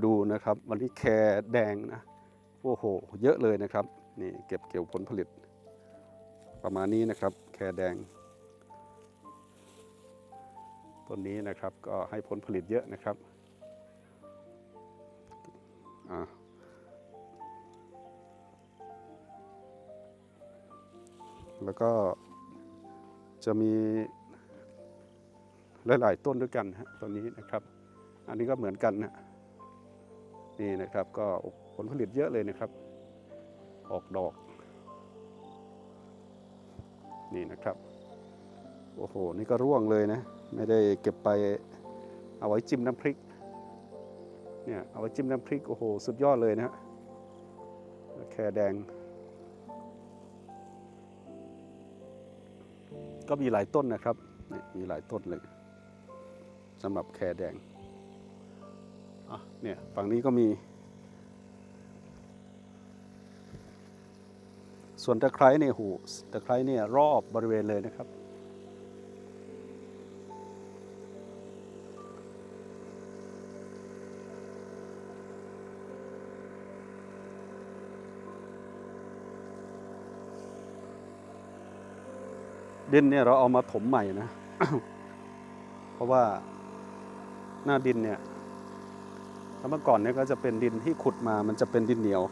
าดูนะครับวันนี้แครแดงนะโอ้โหเยอะเลยนะครับนี่เก็บเกี่ยวผลผลิต ประมาณนี้นะครับ แครแดงต้นนี้นะครับก็ให้ผลผลิตเยอะนะครับแล้วก็จะมีหลาย ๆ ต้นด้วยกันฮะต้นนี้นะครับ อันนี้ก็เหมือนกันนะ นี่นะครับก็ผลผลิตเยอะเลยนะครับ ออกดอก นี่นะครับ โอ้โห นี่ก็ร่วงเลยนะ ไม่ได้เก็บไปเอาไว้จิ้มน้ำพริก เนี่ยเอาไว้จิ้มน้ำพริก โอ้โห สุดยอดเลยนะฮะแครแดง ก็มีหลายต้นนะครับ มีหลายต้นเลยสำหรับแครแดง เนี่ยฝั่งนี้ก็มี ส่วนตะไคร้เนี่ยหูตะไคร้เนี่ยรอบบริเวณเลยนะครับ ดินเนี่ยเราเอามาถมใหม่นะ เพราะว่าหน้าดินเนี่ย ถ้าเมื่อก่อนเนี่ยก็จะเป็นดินที่ขุดมามันจะเป็นดินเหนียว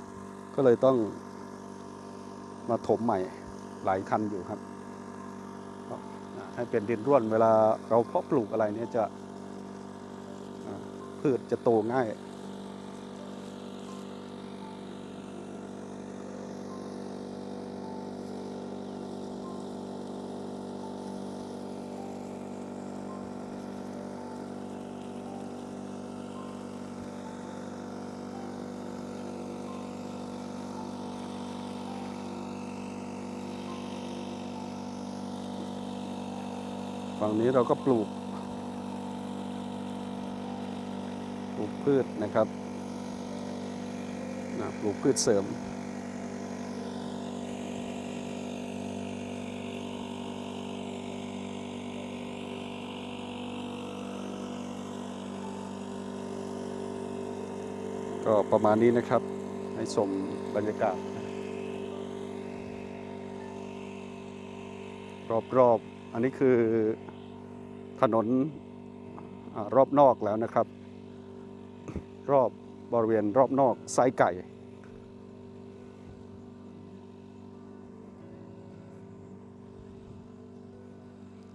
ก็เลยต้องมาถมใหม่หลายคันอยู่ครับ ให้เป็นดินร่วนเวลาเราเพาะปลูกอะไรเนี่ยจะพืชจะโตง่าย ฝั่งนี้เราก็ปลูก ปลูกพืชนะครับนะปลูกพืชเสริม ก็ประมาณนี้นะครับ ให้ชมบรรยากาศ รอบๆ อันนี้คือ ถนนอรอบนอกแล้วนะครับ รอบบริเวณรอบนอกไซไก่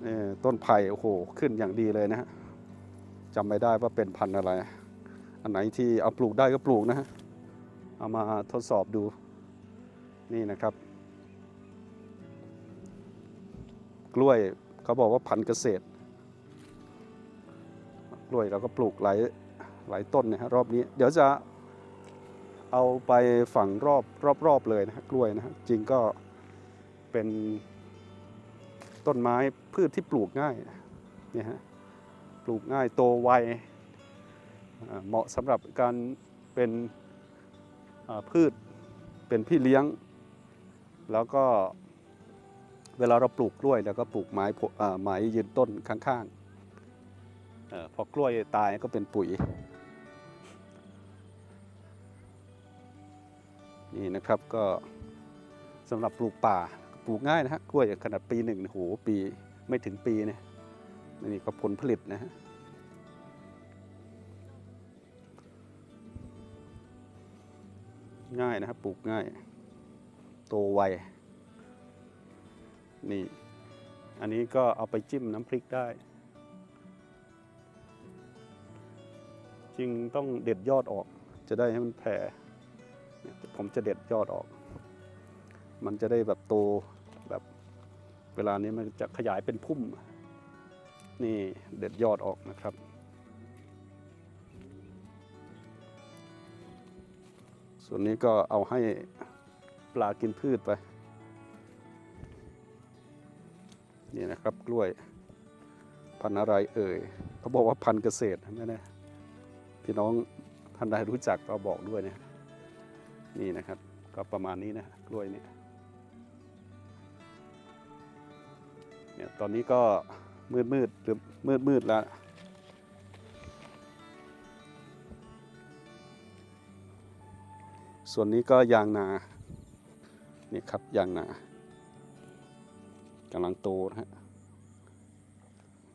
นี่ต้นไผ่โอ้โหขึ้นอย่างดีเลยนะฮะจำไม่ได้ว่าเป็นพันธุ์อะไร อันไหนที่เอาปลูกได้ก็ปลูกนะฮะเอามาทดสอบดูนี่นะครับ กล้วยเขาบอกว่าพันธุ์เกษตร วยเราก็ปลูกหลายหลายต้นนะฮะรอบนี้ เดี๋ยวจะเอาไปฝังรอบรอบรอบเลยนะฮะกล้วยนะฮะจริงก็เป็นต้นไม้พืชที่ปลูกง่ายเนี่ยฮะปลูกง่ายโตไวเหมาะสำหรับการเป็นพืชเป็นพี่เลี้ยง แล้วก็เวลาเราปลูกกล้วย แล้วก็ปลูกไม้ไม้ยืนต้นข้างๆ พอกล้วยตายก็เป็นปุ๋ย นี่นะครับก็สำหรับปลูกป่าปลูกง่ายนะฮะกล้วยขนาดปีหนึ่งโอ้โหปีไม่ถึงปีเนี่ยนี่ก็ผลผลิตนะฮะง่ายนะครับปลูกง่าย โตไวนี่ อันนี้ก็เอาไปจิ้มน้ำพริกได้ จริงต้องเด็ดยอดออก จะได้ให้มันแผ่ผมจะเด็ดยอดออก มันจะได้แบบโตแบบเวลานี้มันจะขยายเป็นพุ่ม นี่เด็ดยอดออกนะครับส่วนนี้ก็เอาให้ปลากินพืชไป นี่นะครับกล้วย พันธุ์อะไรเอ่ยเขาบอกว่าพันธุ์เกษตรไม่แน่ พี่น้องท่านใดรู้จักก็บอกด้วยนะนี่นะครับ ก็ประมาณนี้นะกล้วยเนี่ยเนี่ยตอนนี้ก็มืดมืดหรือมืดมืดแล้วส่วนนี้ก็ยางนานี่ครับยางนากำลังโตนะฮะ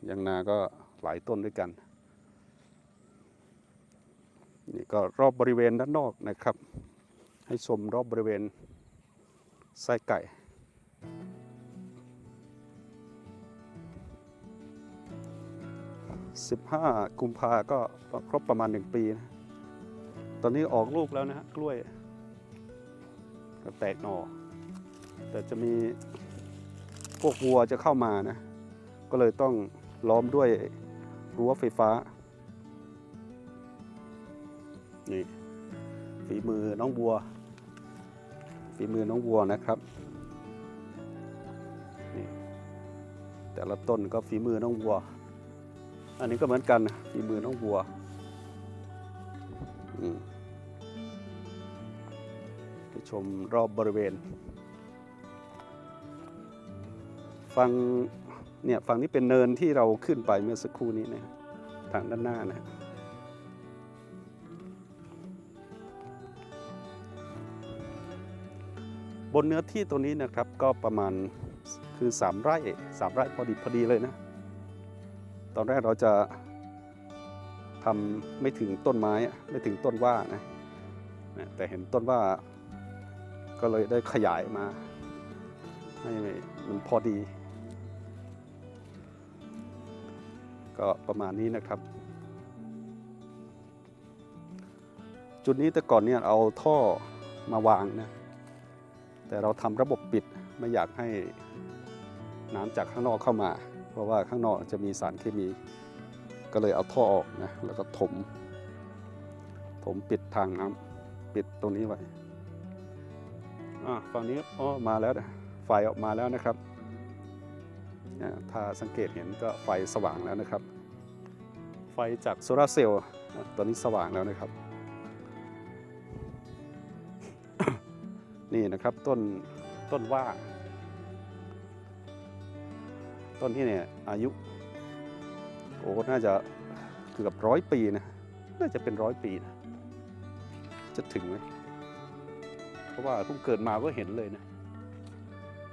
ยางนาก็หลายต้นด้วยกัน นี่ก็รอบบริเวณด้านนอกนะครับ ให้ชมรอบบริเวณไส้ไก่ 15 กุมภาก็ครบประมาณ 1 ปีนะตอนนี้ออกลูกแล้วนะฮะกล้วย ก็แตกหน่อ แต่จะมีพวกวัวจะเข้ามานะ ก็เลยต้องล้อมด้วยรั้วไฟฟ้า นี่ฝีมือน้องบัว ฝีมือน้องวัวนะครับนี่แต่ละต้นก็ฝีมือน้องวัว อันนี้ก็เหมือนกันฝีมือน้องวัวไปชมรอบบริเวณฝั่งเนี่ยฝั่งนี้เป็นเนินที่เราขึ้นไปเมื่อสักครู่นี้นะทางด้านหน้านะ บนเนื้อที่ตัวนี้นะครับก็ประมาณคือ 3 ไร่ 3 ไร่พอดีพอดีเลยนะ ตอนแรกเราจะทำไม่ถึงต้นไม้ไม่ถึงต้นว่านะแต่เห็นต้นว่าก็เลยได้ขยายมาให้มันพอดี ก็ประมาณนี้นะครับ จุดนี้แต่ก่อนเนี่ยเอาท่อมาวางนะ แต่เราทำระบบปิดไม่อยากให้น้ำจากข้างนอกเข้ามา เพราะว่าข้างนอกจะมีสารเคมี ก็เลยเอาท่อออกนะแล้วก็ถม ถมปิดทางน้ำปิดตรงนี้ไว้อะฝั่งนี้อ๋อมาแล้วนะไฟออกมาแล้วนะครับเนี่ยถ้าสังเกตเห็นก็ไฟสว่างแล้วนะครับ ไฟจากโซลาร์เซลล์ตอนนี้สว่างแล้วนะครับ นี่นะครับต้นต้นว่า ต้นที่เนี่ยอายุโอ้น่าจะเกือบร้อยปีนะน่าจะเป็นร้อยปีนะจะถึงไหมเพราะว่าเพิ่งเกิดมาก็เห็นเลยนะ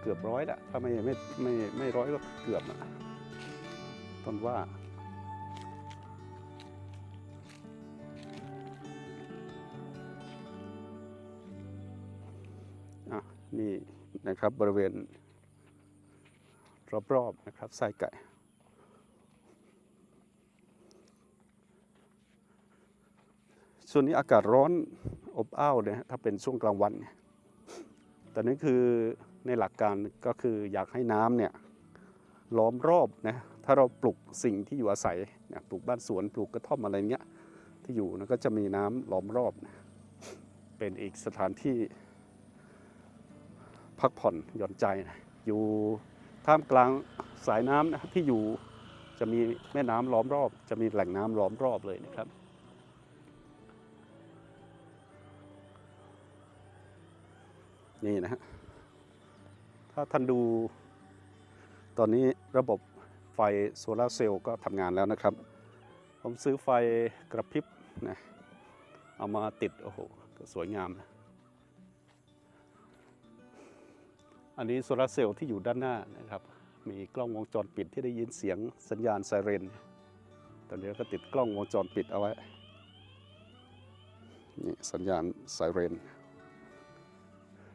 เกือบร้อยละถ้าไม่ไม่ไม่ไม่ร้อยก็เกือบนะต้นว่า นี่นะครับบริเวณรอบๆนะครับไส้ไก่ส่วนนี้อากาศร้อนอบอ้าวเนี่ยถ้าเป็นช่วงกลางวันเนี่ยแต่นี่คือในหลักการก็คืออยากให้น้ำเนี่ยล้อมรอบนะถ้าเราปลูกสิ่งที่อยู่อาศัยเนี่ยปลูกบ้านสวนปลูกกระท่อมอะไรเงี้ยที่อยู่นะก็จะมีน้ำล้อมรอบนะเป็นอีกสถานที่ พักผ่อนหย่อนใจนะอยู่ท่ามกลางสายน้ำนะที่อยู่จะมีแม่น้ำล้อมรอบ จะมีแหล่งน้ำล้อมรอบเลยนะครับนี่นะฮะถ้าท่านดูตอนนี้ระบบไฟโซลาเซลล์ก็ทำงานแล้วนะครับ ผมซื้อไฟกระพริบนะเอามาติด โอ้โห ก็สวยงามนะ อันนี้โซลาร์เซลล์ที่อยู่ด้านหน้านะครับ มีกล้องวงจรปิดที่ได้ยินเสียงสัญญาณไซเรน ตอนนี้ก็ติดกล้องวงจรปิดเอาไว้ นี่สัญญาณไซเรน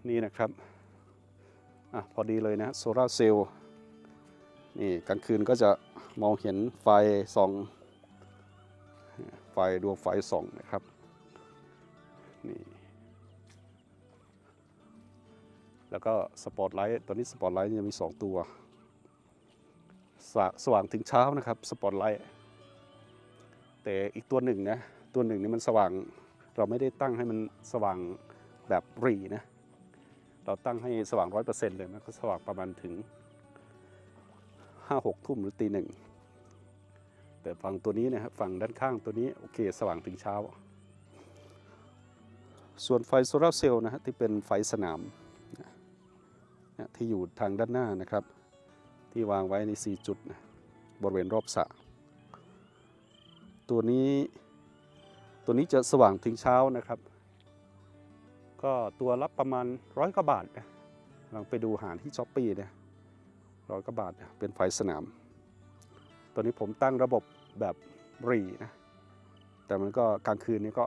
นี่นะครับ อะพอดีเลยนะโซลาร์เซลล์ นี่กลางคืนก็จะมองเห็นไฟส่อง ไฟดวงไฟส่องนะครับ แล้วก็สปอตไลท์ตอนนี้สปอตไลท์จะมี 2 ตัวสวสว่างถึงเช้านะครับสปอตไลท์แต่อีกตัวหนึ่งนะตัวหนึ่งนี่มันสว่างเราไม่ได้ตั้งให้มันสว่างแบบรีนะเราตั้งให้สว่างร้อยเปอร์เซ็นต์เลยนะก็สว่างประมาณถึงห้าหกทุ่มหรือตีหนึ่งแต่ฝั่งตัวนี้นะครับฝั่งด้านข้างตัวนี้โอเคสว่างถึงเช้า ส่วนไฟโซลาร์เซลล์นะฮะที่เป็นไฟสนาม ที่อยู่ทางด้านหน้านะครับ ที่วางไว้ใน 4 จุดนะบริเวณรอบสระตัวนี้ตัวนี้จะสว่างถึงเช้านะครับ ก็ตัวละประมาณร้อยกว่าบาทนะลองไปดูหารที่ช้อปปี้เนี่ยร้อยกว่าบาทนะเป็นไฟสนาม ตัวนี้ผมตั้งระบบแบบรีนะแต่มันก็กลางคืนนี่ก็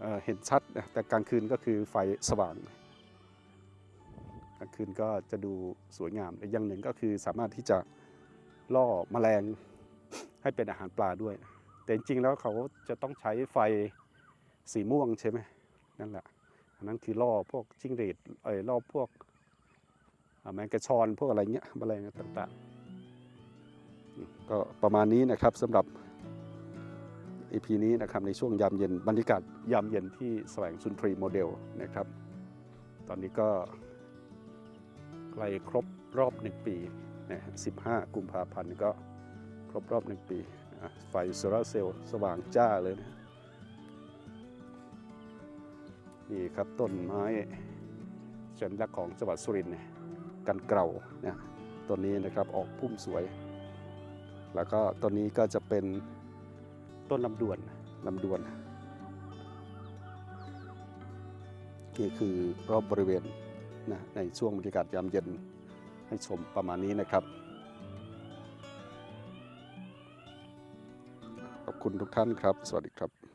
เอ่อเห็นชัดนะแต่กลางคืนก็คือไฟสว่าง กลางคืนก็จะดูสวยงามและอย่างหนึ่งก็คือสามารถที่จะล่อแมลงให้เป็นอาหารปลาด้วย แต่จริงๆแล้วเขาจะต้องใช้ไฟสีม่วงใช่ไหมนั่นแหละอันนั้นคือล่อพวกจิ้งหรีดเอ้ยล่อพวกแมงกะชอนพวกอะไรเงี้ยแมลงต่างๆ ก็ประมาณนี้นะครับสำหรับ EP นี้นะครับในช่วงยามเย็นบรรยากาศยามเย็นที่แสวงสุนทรีโมเดลนะครับ ตอนนี้ก็ ใกล้ครบรอบหนึ่งปีนะฮะ15กุมภาพันธ์ก็ครบรอบหนึ่งปีอะไฟโซลาร์เซลล์สว่างจ้าเลยนะนี่ครับต้นไม้สัญลักษณ์ของจังหวัดสุรินทร์กันเกลาเนี่ยต้นนี้นะครับออกพุ่มสวย แล้วก็ต้นนี้ก็จะเป็นต้นลำดวนลำดวนนี่คือรอบบริเวณ นะในช่วงบรรยากาศยามเย็นให้ชมประมาณนี้นะครับ ขอบคุณทุกท่านครับ สวัสดีครับ